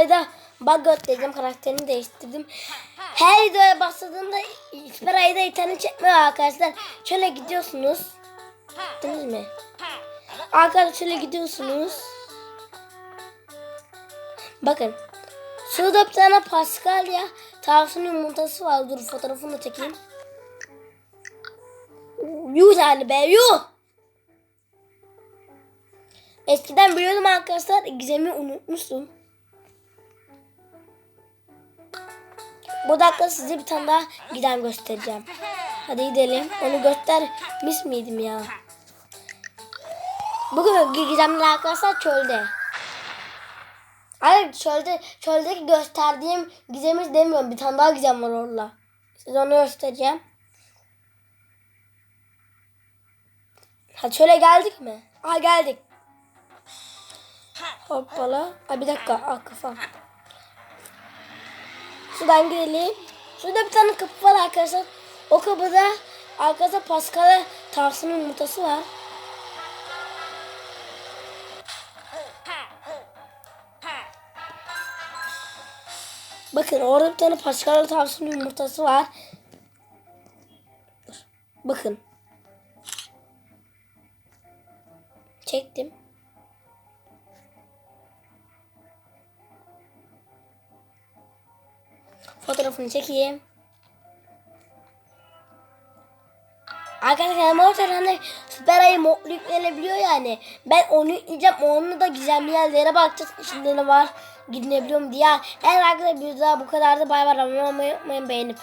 ayda bug göstereceğim. Karakterini değiştirdim. Her videoya başladığımda hiçbir ayda internet çekmiyor arkadaşlar. Şöyle gidiyorsunuz. Gittiniz mi? Arkadaşlar şöyle gidiyorsunuz. Bakın. Şurada bir tane Paskalya tavşan yumurtası var. Dur fotoğrafını da çekeyim. Yuh yani be yuh. Eskiden biliyordum arkadaşlar. Gizem'i unutmuştum. Bu dakika size bir tane daha giden göstereceğim. Hadi gidelim. Onu göster. Mis miydim ya? Bugün gizemli arkadaşlar çölde. Hayır çölde, çöldeki gösterdiğim gizemi demiyorum. Bir tane daha gizem var orada. Size onu göstereceğim. Ha çöle geldik mi? Ha geldik. Hoppala. Ay bir dakika. Ah kafam. Şuradan girelim. Şurada bir tane kapı var arkadaşlar. O kapıda arkada Paskal'a tavsiyenin yumurtası var. Bakın orada bir tane Paskal'a tavsiyenin yumurtası var. Bakın. Çektim. Fotoğrafını çekeyim. Arkadaşlar Mortar hani süper ayı yüklenebiliyor yani. Ben onu yükleyeceğim. Onunla da gizemli yerlere bakacağız. İçinde ne var gidinebiliyor mu diye. Eğer arkadaşlar bir daha bu kadar da bay bay. Abone olmayı unutmayın beğenip.